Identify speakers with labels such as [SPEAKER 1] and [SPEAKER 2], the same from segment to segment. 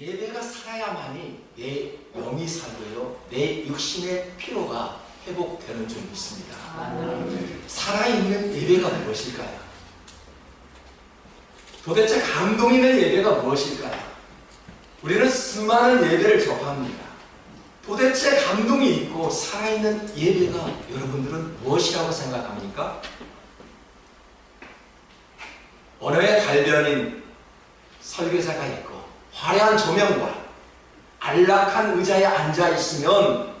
[SPEAKER 1] 예배가 살아야만이 내 영이 살고요. 내 육신의 피로가 회복되는 줄 믿습니다. 살아있는 예배가 무엇일까요? 도대체 감동 있는 예배가 무엇일까요? 우리는 수많은 예배를 접합니다. 도대체 감동이 있고 살아있는 예배가 여러분들은 무엇이라고 생각합니까? 언어의 달변인 설교자가 있고 화려한 조명과 안락한 의자에 앉아 있으면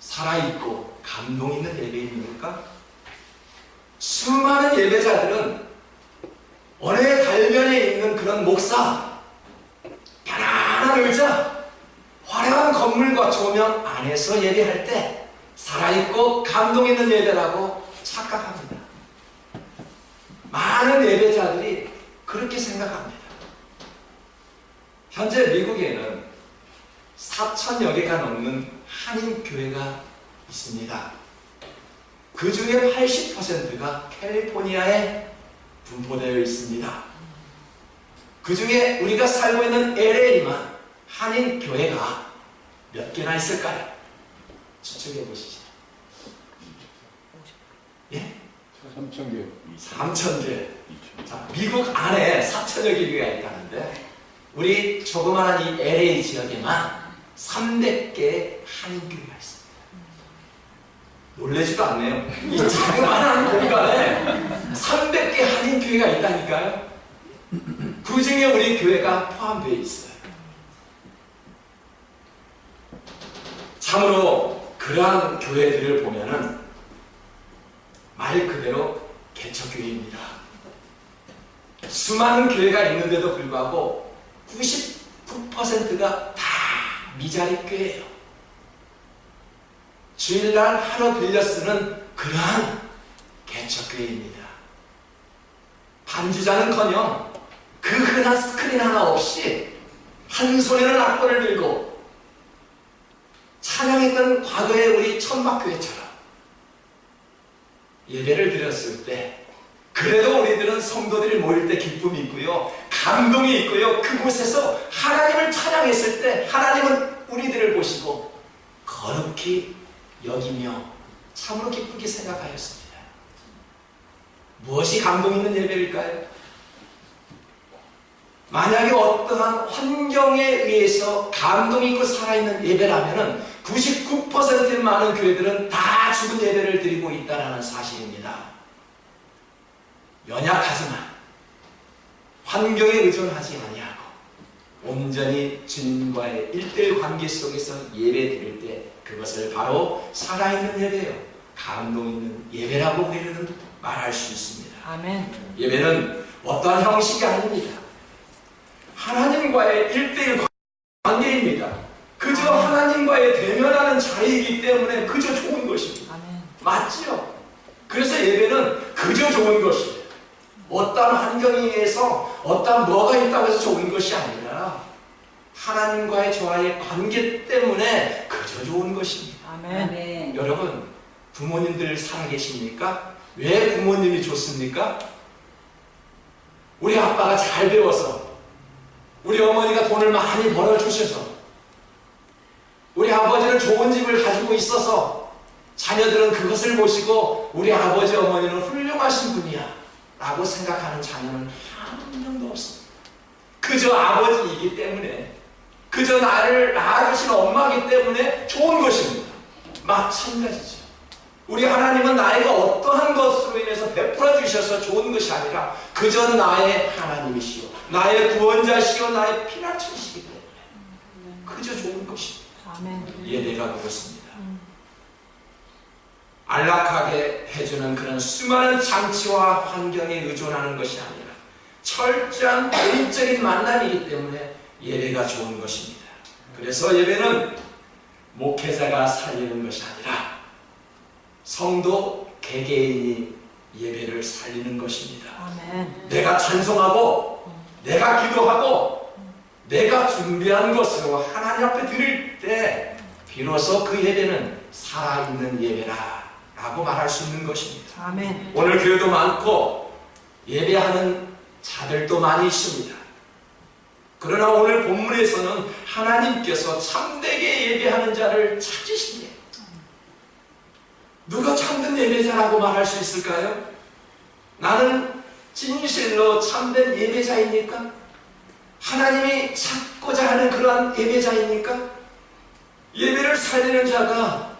[SPEAKER 1] 살아있고 감동 있는 예배입니까? 수많은 예배자들은 언어의 달변에 있는 그런 목사, 편안한 의자, 화려한 건물과 조명 안에서 예배할 때 살아있고 감동 있는 예배라고 착각합니다. 많은 예배자들이 그렇게 생각합니다. 현재 미국에는 4천여 개가 넘는 한인 교회가 있습니다. 그 중에 80%가 캘리포니아에 분포되어 있습니다. 그 중에 우리가 살고 있는 LA만 한인 교회가 몇 개나 있을까요? 추측해 보시죠. 예?
[SPEAKER 2] 3천 개.
[SPEAKER 1] 3천 개. 자, 미국 안에 4천여 개가 있다는데 우리 조그마한 이 LA 지역에만 300개의 한인교회가 있습니다. 놀라지도 않네요. 이 자그마한 공간에 300개 한인교회가 있다니까요. 그 중에 우리 교회가 포함되어 있어요. 참으로 그러한 교회들을 보면은 말 그대로 개척교회입니다. 수많은 교회가 있는데도 불구하고 99%가 다 미자립 교회예요. 주일날 하루 빌려 쓰는 그러한 개척교회입니다. 반주자는커녕 그 흔한 스크린 하나 없이 한 손에는 악보를 들고 찬양했던 과거의 우리 천막교회처럼 예배를 드렸을 때 그래도 우리들은 성도들이 모일 때 기쁨이 있고요 감동이 있고요 그곳에서 하나님을 찬양했을 때 하나님은 우리들을 보시고 거룩히 여기며 참으로 기쁘게 생각하였습니다 무엇이 감동 있는 예배일까요? 만약에 어떠한 환경에 의해서 감동 있고 살아있는 예배라면은 99%의 많은 교회들은 다 죽은 예배를 드리고 있다는 사실입니다. 연약하지만 환경에 의존하지 아니하고 온전히 주님과의 일대일 관계 속에서 예배 드릴 때 그것을 바로 살아있는 예배요. 감동 있는 예배라고 우리는 말할 수 있습니다.
[SPEAKER 3] 아멘.
[SPEAKER 1] 예배는 어떠한 형식이 아닙니다. 하나님과의 일대일 관계입니다. 그저 하나님과의 대면하는 자리이기 때문에 그저 좋은 것입니다.
[SPEAKER 3] 아멘.
[SPEAKER 1] 맞지요? 그래서 예배는 그저 좋은 것이에요. 어떠한 환경에 의해서 어떠한 뭐가 있다고 해서 좋은 것이 아니라 하나님과의 저와의 관계 때문에 그저 좋은 것입니다.
[SPEAKER 3] 아멘.
[SPEAKER 1] 여러분, 부모님들 살아계십니까? 왜 부모님이 좋습니까? 우리 아빠가 잘 배워서, 우리 어머니가 돈을 많이 벌어주셔서, 우리 아버지는 좋은 집을 가지고 있어서, 자녀들은 그것을 보시고, 우리 아버지, 어머니는 훌륭하신 분이야. 라고 생각하는 자녀는 한 명도 없습니다. 그저 아버지이기 때문에, 그저 나를 낳아주신 엄마이기 때문에 좋은 것입니다. 마찬가지죠. 우리 하나님은 나이가 어떠한 것으로 인해서 베풀어 주셔서 좋은 것이 아니라 그저 나의 하나님이시오. 나의 구원자시오. 나의 피난처시기 때문에 그저 좋은 것입니다.
[SPEAKER 3] 아멘.
[SPEAKER 1] 예배가 그렇습니다. 안락하게 해주는 그런 수많은 장치와 환경에 의존하는 것이 아니라 철저한 개인적인 만남이기 때문에 예배가 좋은 것입니다. 그래서 예배는 목회자가 살리는 것이 아니라 성도 개개인이 예배를 살리는 것입니다.
[SPEAKER 3] 아멘.
[SPEAKER 1] 내가 찬송하고 내가 기도하고 내가 준비한 것으로 하나님 앞에 드릴 때 비로소 그 예배는 살아있는 예배라 라고 말할 수 있는 것입니다.
[SPEAKER 3] 아멘.
[SPEAKER 1] 오늘 교회도 많고 예배하는 자들도 많이 있습니다. 그러나 오늘 본문에서는 하나님께서 참되게 예배하는 자를 찾으시네. 누가 참된 예배자라고 말할 수 있을까요? 나는 진실로 참된 예배자입니까? 하나님이 찾고자 하는 그러한 예배자입니까? 예배를 살리는 자가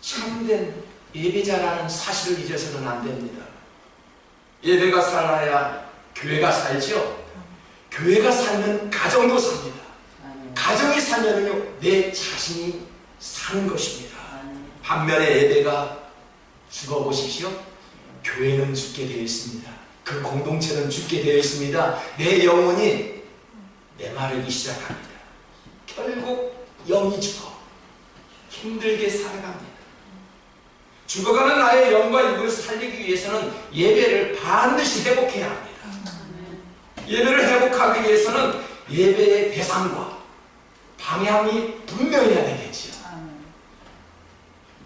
[SPEAKER 1] 참된 예배자라는 사실을 잊어서는 안 됩니다. 예배가 살아야 교회가 살죠. 교회가 살면 가정도 삽니다. 가정이 살면은요 내 자신이 사는 것입니다. 반면에 예배가 죽어보십시오. 교회는 죽게 되어 있습니다. 그 공동체는 죽게 되어 있습니다. 내 영혼이 메마르기 시작합니다. 결국 영이 죽어 힘들게 살아갑니다. 죽어가는 나의 영과 육을 살리기 위해서는 예배를 반드시 회복해야 합니다. 예배를 회복하기 위해서는 예배의 대상과 방향이 분명해야 되겠지요.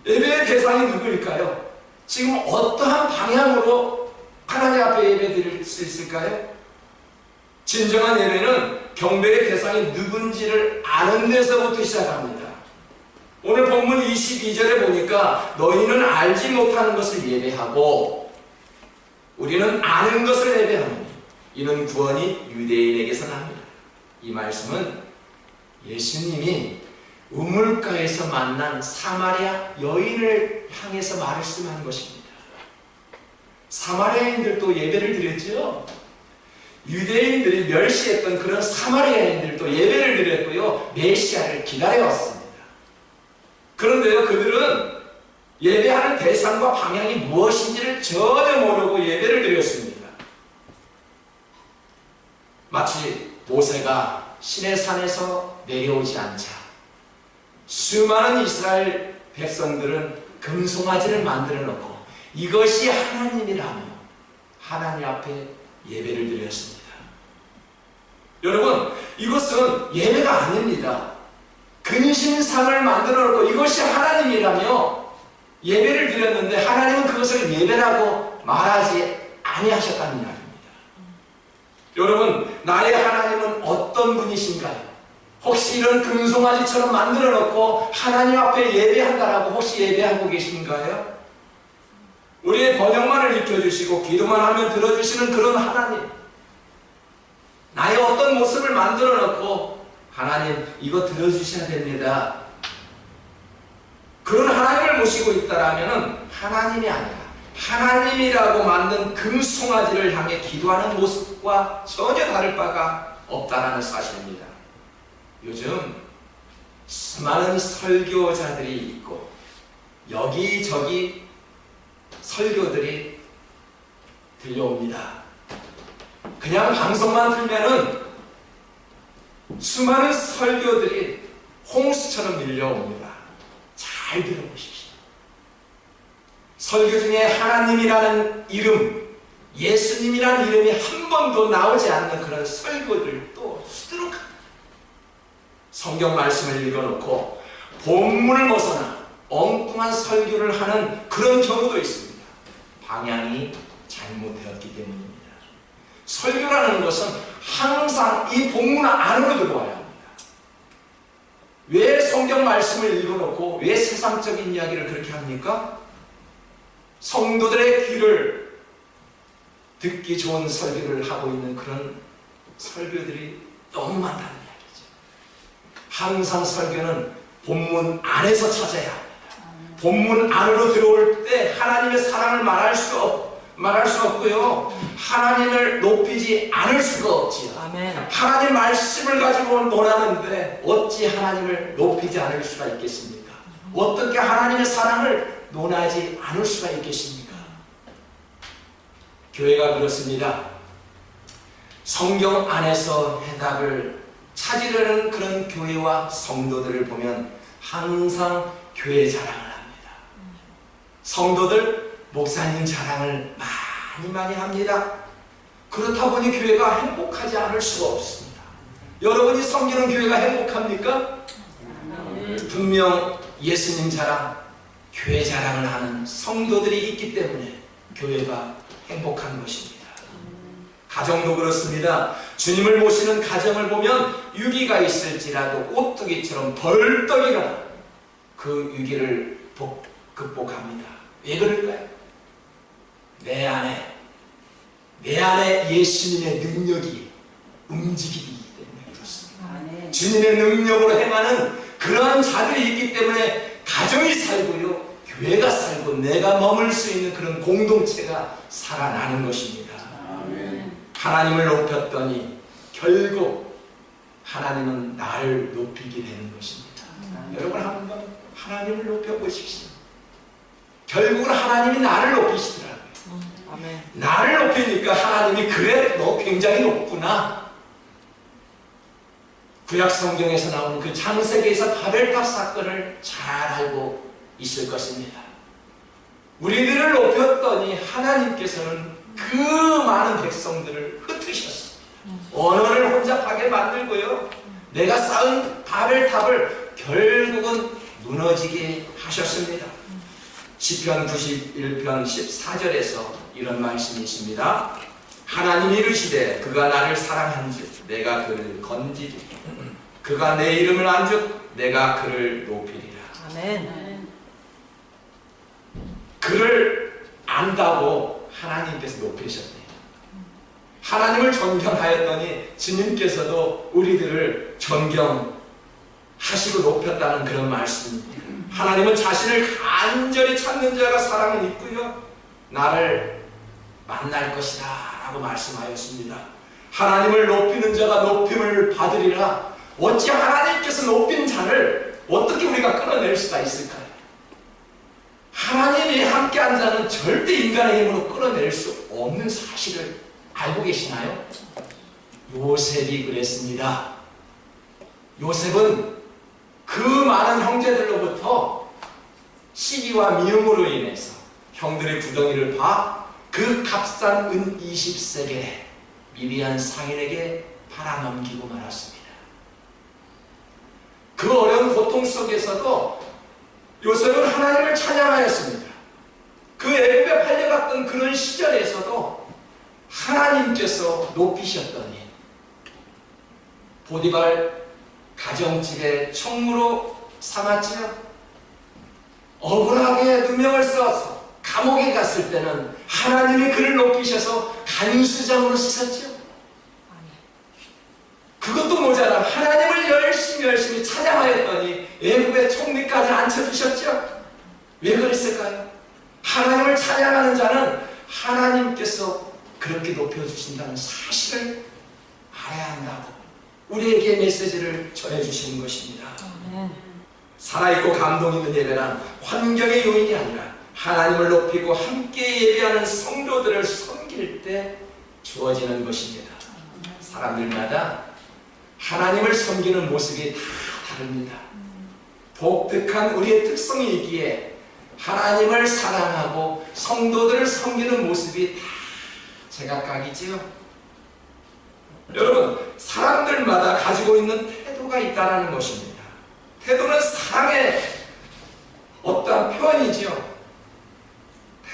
[SPEAKER 1] 예배의 대상이 누구일까요? 지금 어떠한 방향으로 하나님 앞에 예배 드릴 수 있을까요? 진정한 예배는 경배의 대상이 누군지를 아는 데서부터 시작합니다. 오늘 본문 22절에 보니까 너희는 알지 못하는 것을 예배하고 우리는 아는 것을 예배하노니 이는 구원이 유대인에게서 납니다. 이 말씀은 예수님이 우물가에서 만난 사마리아 여인을 향해서 말씀한 것입니다. 사마리아인들도 예배를 드렸죠. 유대인들이 멸시했던 그런 사마리아인들도 예배를 드렸고요. 메시아를 기다려왔습니다. 그런데요, 그들은 예배하는 대상과 방향이 무엇인지를 전혀 모르고 예배를 드렸습니다. 마치 모세가 신의 산에서 내려오지 않자 수많은 이스라엘 백성들은 금송아지를 만들어 놓고 이것이 하나님이라며 하나님 앞에 예배를 드렸습니다. 여러분, 이것은 예배가 아닙니다. 근신상을 만들어 놓고 이것이 하나님이라며 예배를 드렸는데 하나님은 그것을 예배라고 말하지 아니하셨다는 이야기입니다. 여러분, 나의 하나님은 어떤 분이신가요? 혹시 이런 금송아지처럼 만들어 놓고 하나님 앞에 예배한다라고 혹시 예배하고 계신가요? 우리의 번영만을 익혀주시고 기도만 하면 들어주시는 그런 하나님. 나의 어떤 모습을 만들어 놓고 하나님 이거 들어주셔야 됩니다. 그런 하나님을 모시고 있다라면 하나님이 아니라 하나님이라고 만든 금송아지를 향해 기도하는 모습과 전혀 다를 바가 없다라는 사실입니다. 요즘 수많은 설교자들이 있고 여기저기 설교들이 들려옵니다. 그냥 방송만 틀면은 수많은 설교들이 홍수처럼 밀려옵니다. 잘 들어보십시오. 설교 중에 하나님이라는 이름, 예수님이라는 이름이 한 번도 나오지 않는 그런 설교들도 수두룩합니다. 성경 말씀을 읽어놓고 본문을 벗어나 엉뚱한 설교를 하는 그런 경우도 있습니다. 방향이 잘못되었기 때문입니다. 설교라는 것은 항상 이 본문 안으로 들어와야 합니다. 왜 성경 말씀을 읽어놓고 왜 세상적인 이야기를 그렇게 합니까? 성도들의 귀를 듣기 좋은 설교를 하고 있는 그런 설교들이 너무 많다는 이야기죠. 항상 설교는 본문 안에서 찾아야 합니다. 본문 안으로 들어올 때 하나님의 사랑을 말할 수 없, 말할 수 없고요. 하나님을 높이지 않을 수가 없지요.
[SPEAKER 3] 아멘.
[SPEAKER 1] 하나님 말씀을 가지고 논하는데 어찌 하나님을 높이지 않을 수가 있겠습니까? 어떻게 하나님의 사랑을 논하지 않을 수가 있겠습니까? 교회가 그렇습니다. 성경 안에서 해답을 찾으려는 그런 교회와 성도들을 보면 항상 교회 자랑을 합니다. 성도들, 목사님 자랑을 많이 많이 합니다. 그렇다 보니 교회가 행복하지 않을 수가 없습니다. 여러분이 섬기는 교회가 행복합니까? 분명 예수님 자랑, 교회 자랑을 하는 성도들이 있기 때문에 교회가 행복한 것입니다. 가정도 그렇습니다. 주님을 모시는 가정을 보면 유기가 있을지라도 오뚜기처럼 벌떡 일어나 그 위기를 복- 극복합니다. 왜 그럴까요? 내 안에 내 안에 예수님의 능력이 움직이기 때문에 그렇습니다.
[SPEAKER 3] 아멘.
[SPEAKER 1] 주님의 능력으로 행하는 그러한 자들이 있기 때문에 가정이 살고요, 교회가 살고 내가 머물 수 있는 그런 공동체가 살아나는 것입니다. 하나님을 높였더니 결국 하나님은 나를 높이게 되는 것입니다. 여러분 한번 하나님을 높여 보십시오. 결국은 하나님이 나를 높이시더라고요.
[SPEAKER 2] 아멘.
[SPEAKER 1] 나를 높이니까 하나님이 그래 너 굉장히 높구나. 구약 성경에서 나오는 그 창세기에서 바벨탑 사건을 잘 알고 있을 것입니다. 우리들을 높였더니 하나님께서는 그 많은 백성들을 흩으셨습니다. 언어를 혼잡하게 만들고요. 내가 쌓은 바벨탑을 결국은 무너지게 하셨습니다. 시편 91편 14절에서 이런 말씀이 있습니다. 하나님이 이르시되 그가 나를 사랑한즉 내가 그를 건지리 그가 내 이름을 안즉 내가 그를 높이리라.
[SPEAKER 2] 아멘.
[SPEAKER 1] 그를 안다고 하나님께서 높이셨네요. 하나님을 존경하였더니 주님께서도 우리들을 존경하시고 높였다는 그런 말씀입니다. 하나님은 자신을 간절히 찾는 자가 사랑은 있고요. 나를 만날 것이다 라고 말씀하였습니다. 하나님을 높이는 자가 높임을 받으리라. 어찌 하나님께서 높인 자를 어떻게 우리가 끌어낼 수가 있을까요? 하나님이 함께한 자는 절대 인간의 힘으로 끌어낼 수 없는 사실을 알고 계시나요? 요셉이 그랬습니다. 요셉은 그 많은 형제들로부터 시기와 미움으로 인해서 형들의 구덩이를 봐 그 값싼 은 20세겔에 미비한 상인에게 팔아넘기고 말았습니다. 그 어려운 고통 속에서도 요셉은 하나님을 찬양하였습니다. 그 애굽에 팔려갔던 그런 시절에서도 하나님께서 높이셨더니 보디발 가정집에 총무로 삼았지요. 억울하게 누명을 써서 감옥에 갔을 때는 하나님이 그를 높이셔서 간수장으로 쓰셨죠. 그것도 모자라 하나님을 열심히 열심히 찬양하였더니 애굽의 총리까지 앉혀주셨죠. 왜 그랬을까요? 하나님을 찬양하는 자는 하나님께서 그렇게 높여주신다는 사실을 알아야 한다고 우리에게 메시지를 전해주시는 것입니다. 살아있고 감동 있는 예배란 환경의 요인이 아니라 하나님을 높이고 함께 예배하는 성도들을 섬길 때 주어지는 것입니다. 사람들마다 하나님을 섬기는 모습이 다 다릅니다. 독특한 우리의 특성이 있기에 하나님을 사랑하고 성도들을 섬기는 모습이 다 제각각이지요. 여러분, 사람들마다 가지고 있는 태도가 있다는 것입니다. 태도는 사랑의 어떠한 표현이지요.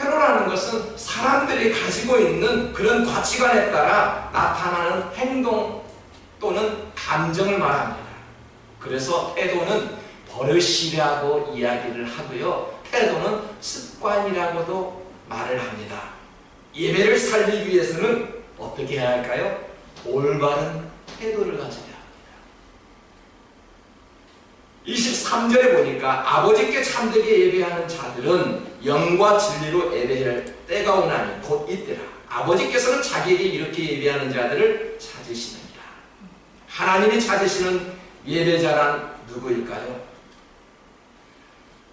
[SPEAKER 1] 태도라는 것은 사람들이 가지고 있는 그런 가치관에 따라 나타나는 행동 또는 감정을 말합니다. 그래서 태도는 버릇이라고 이야기를 하고요. 태도는 습관이라고도 말을 합니다. 예배를 살리기 위해서는 어떻게 해야 할까요? 올바른 태도를 가져야 합니다. 23절에 보니까 아버지께 참되게 예배하는 자들은 영과 진리로 예배할 때가 오나니 곧 이때라. 아버지께서는 자기에게 이렇게 예배하는 자들을 찾으시느니라. 하나님이 찾으시는 예배자란 누구일까요?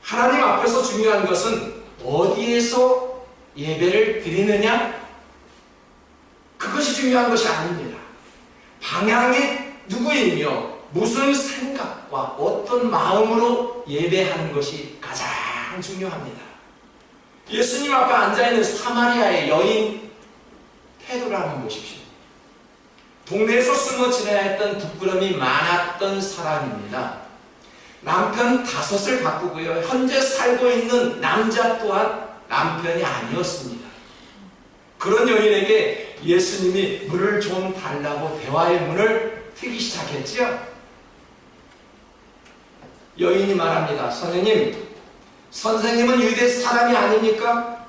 [SPEAKER 1] 하나님 앞에서 중요한 것은 어디에서 예배를 드리느냐? 그것이 중요한 것이 아닙니다. 방향이 누구이며 무슨 생각과 어떤 마음으로 예배하는 것이 가장 중요합니다. 예수님 앞에 앉아있는 사마리아의 여인 태도를 한번 보십시오. 동네에서 숨어 지내야 했던 부끄러움이 많았던 사람입니다. 남편 다섯을 바꾸고요. 현재 살고 있는 남자 또한 남편이 아니었습니다. 그런 여인에게 예수님이 물을 좀 달라고 대화의 문을 트기 시작했지요. 여인이 말합니다. 선생님, 선생님은 유대 사람이 아닙니까?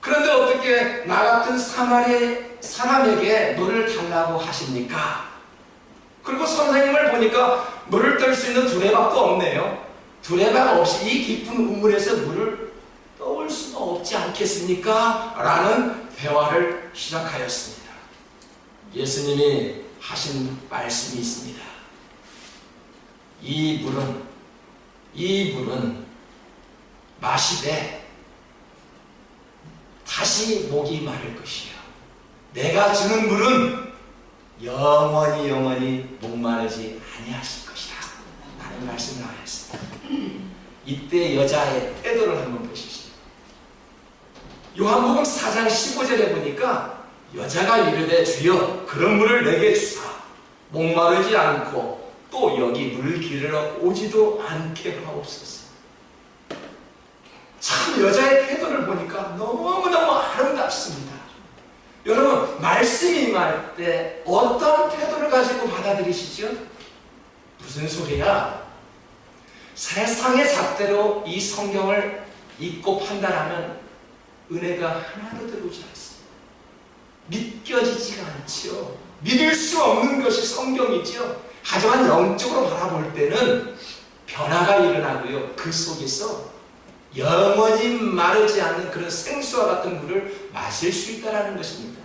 [SPEAKER 1] 그런데 어떻게 나 같은 사마리 사람에게 물을 달라고 하십니까? 그리고 선생님을 보니까 물을 뜰수 있는 두레박도 없네요. 두레박 없이 이 깊은 우물에서 물을 떠올 수가 없지 않겠습니까? 라는 대화를 시작하였습니다. 예수님이 하신 말씀이 있습니다. 이 물은, 이 물은 마시되 다시 목이 마를 것이요. 내가 주는 물은 영원히 영원히 목마르지 아니하실 것이다. 라는 말씀을 하였습니다. 이때 여자의 태도를 한번 보십시오. 요한복음 4장 15절에 보니까 여자가 이르되 주여 그런 물을 내게 주사 목마르지 않고 또 여기 물 기르러 오지도 않게 하옵소서. 참 여자의 태도를 보니까 너무너무 아름답습니다. 여러분 말씀이 임할 때 어떤 태도를 가지고 받아들이시죠? 무슨 소리야? 세상의 잣대로 이 성경을 읽고 판단하면 은혜가 하나도 들어오지 않습니다. 믿겨지지가 않지요. 믿을 수 없는 것이 성경이지요. 하지만 영적으로 바라볼 때는 변화가 일어나고요. 그 속에서 영원히 마르지 않는 그런 생수와 같은 물을 마실 수 있다는 것입니다.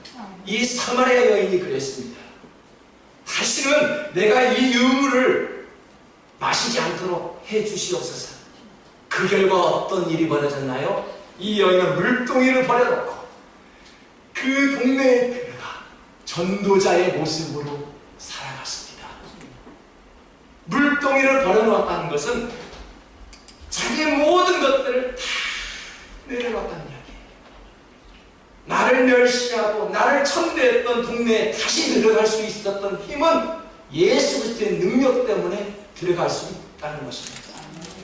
[SPEAKER 1] 이 사마리아 여인이 그랬습니다. 다시는 내가 이 유물을 마시지 않도록 해 주시옵소서. 그 결과 어떤 일이 벌어졌나요? 이 여인은 물동이를 버려놓고 그 동네에 들어가 전도자의 모습으로 살아갔습니다. 물동이를 버려놓았다는 것은 자기의 모든 것들을 다 내려놨다는 이야기예요. 나를 멸시하고 나를 천대했던 동네에 다시 들어갈 수 있었던 힘은 예수 그리스도의 능력 때문에 들어갈 수 있다는 것입니다.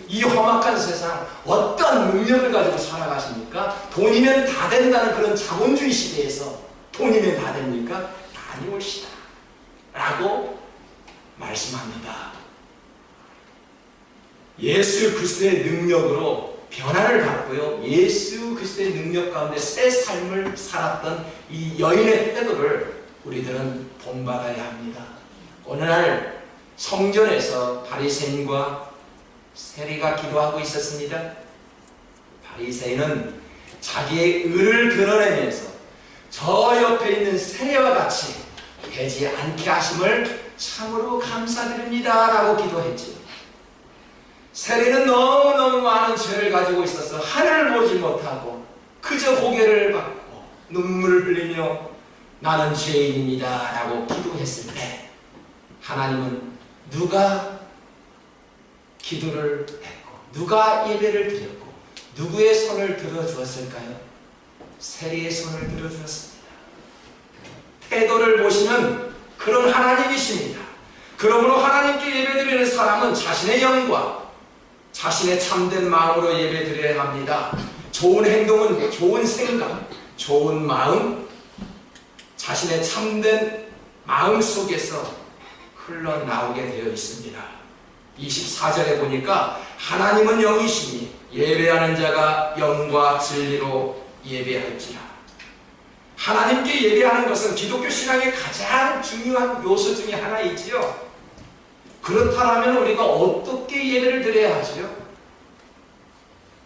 [SPEAKER 1] 이 험악한 세상 어떤 능력을 가지고 살아가십니까? 돈이면 다 된다는 그런 자본주의 시대에서 돈이면 다 됩니까? 아니올시다 라고 말씀합니다. 예수 그리스도의 능력으로 변화를 받고요. 예수 그리스도의 능력 가운데 새 삶을 살았던 이 여인의 태도를 우리들은 본받아야 합니다. 어느 날 성전에서 바리새인과 세리가 기도하고 있었습니다. 바리새인은 자기의 의를 드러내면서 저 옆에 있는 세리와 같이 되지 않게 하심을 참으로 감사드립니다라고 기도했지. 세리는 너무너무 많은 죄를 가지고 있어서 하늘을 보지 못하고 그저 고개를 받고 눈물을 흘리며 나는 죄인입니다 라고 기도했을 때 하나님은 누가 기도를 했고 누가 예배를 드렸고 누구의 손을 들어주었을까요? 세리의 손을 들어주었습니다. 태도를 보시는 그런 하나님이십니다. 그러므로 하나님께 예배드리는 사람은 자신의 영과 자신의 참된 마음으로 예배드려야 합니다. 좋은 행동은 좋은 생각, 좋은 마음, 자신의 참된 마음 속에서 흘러나오게 되어 있습니다. 24절에 보니까 하나님은 영이시니 예배하는 자가 영과 진리로 예배할지라. 하나님께 예배하는 것은 기독교 신앙의 가장 중요한 요소 중에 하나이지요. 그렇다면 우리가 어떻게 예배를 드려야 하지요?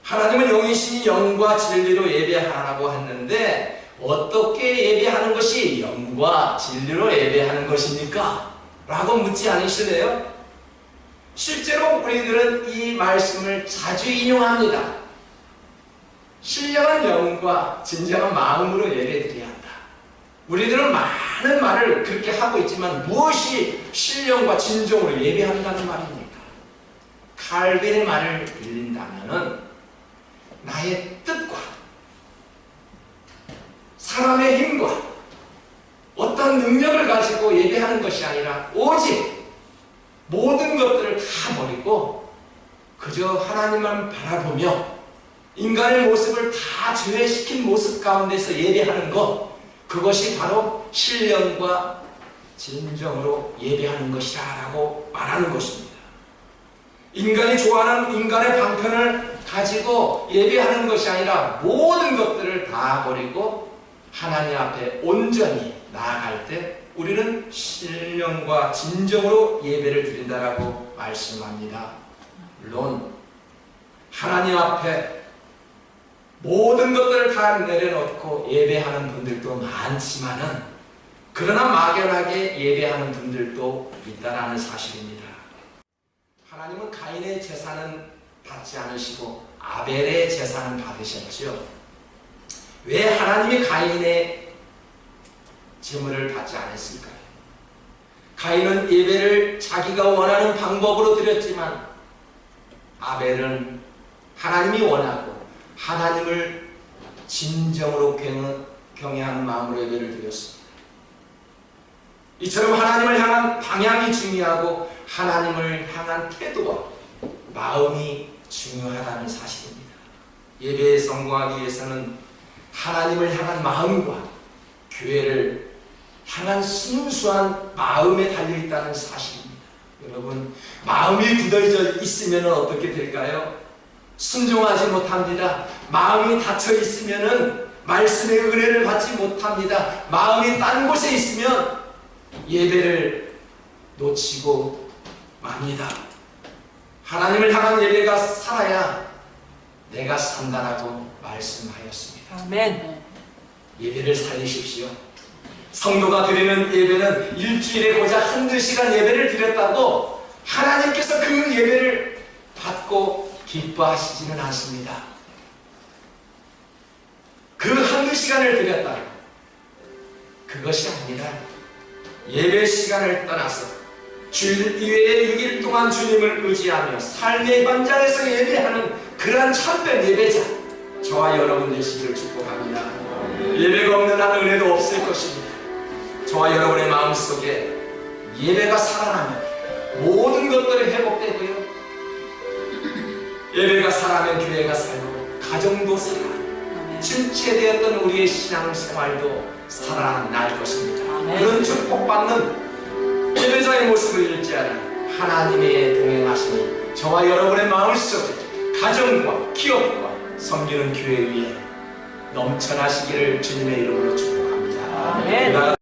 [SPEAKER 1] 하나님은 영이시니 영과 진리로 예배하라고 했는데 어떻게 예배하는 것이 영과 진리로 예배하는 것입니까? 라고 묻지 않으실래요? 실제로 우리들은 이 말씀을 자주 인용합니다. 신령한 영과 진정한 마음으로 예배드려야. 우리들은 많은 말을 그렇게 하고 있지만 무엇이 신령과 진정으로 예배한다는 말입니까? 칼빈의 말을 빌린다면은 나의 뜻과 사람의 힘과 어떤 능력을 가지고 예배하는 것이 아니라 오직 모든 것들을 다 버리고 그저 하나님만 바라보며 인간의 모습을 다 제외시킨 모습 가운데서 예배하는 것 그것이 바로 신령과 진정으로 예배하는 것이다라고 말하는 것입니다. 인간이 좋아하는 인간의 방편을 가지고 예배하는 것이 아니라 모든 것들을 다 버리고 하나님 앞에 온전히 나아갈 때 우리는 신령과 진정으로 예배를 드린다라고 말씀합니다. 물론 하나님 앞에 모든 것들을 다 내려놓고 예배하는 분들도 많지만은 그러나 막연하게 예배하는 분들도 있다라는 사실입니다. 하나님은 가인의 재산은 받지 않으시고 아벨의 재산은 받으셨죠. 왜 하나님이 가인의 재물을 받지 않았을까요? 가인은 예배를 자기가 원하는 방법으로 드렸지만 아벨은 하나님이 원하고 하나님을 진정으로 경- 경외하는 마음으로 예배를 드렸습니다. 이처럼 하나님을 향한 방향이 중요하고 하나님을 향한 태도와 마음이 중요하다는 사실입니다. 예배에 성공하기 위해서는 하나님을 향한 마음과 교회를 향한 순수한 마음에 달려 있다는 사실입니다. 여러분, 마음이 굳어져 있으면 어떻게 될까요? 순종하지 못합니다. 마음이 닫혀 있으면 말씀의 은혜를 받지 못합니다. 마음이 딴 곳에 있으면 예배를 놓치고 맙니다. 하나님을 향한 예배가 살아야 내가 산다라고 말씀하였습니다.
[SPEAKER 2] 아멘.
[SPEAKER 1] 예배를 살리십시오. 성도가 드리는 예배는 일주일에 고작 한두 시간 예배를 드렸다고 하나님께서 그 예배를 받고 기뻐하시지는 않습니다. 그 한두 시간을 드렸다. 그것이 아니라 예배 시간을 떠나서 주일 이외에 6일 동안 주님을 의지하며 삶의 현장에서 예배하는 그러한 참된 예배자 저와 여러분 되시기를 축복합니다. 예배가 없는 한 은혜도 없을 것입니다. 저와 여러분의 마음속에 예배가 살아나면 모든 것들이 회복되고요. 예배가 살아나면 교회가 살고 가정도 살아. 침체되었던 우리의 신앙생활도 살아날 것입니다.
[SPEAKER 2] 아멘.
[SPEAKER 1] 그런 축복받는 예배자의 모습을 일지하니 하나님의 동행하심이 저와 여러분의 마음 속에 가정과 기업과 섬기는 교회 위에 넘쳐나시기를 주님의 이름으로 축복합니다.
[SPEAKER 2] 아멘.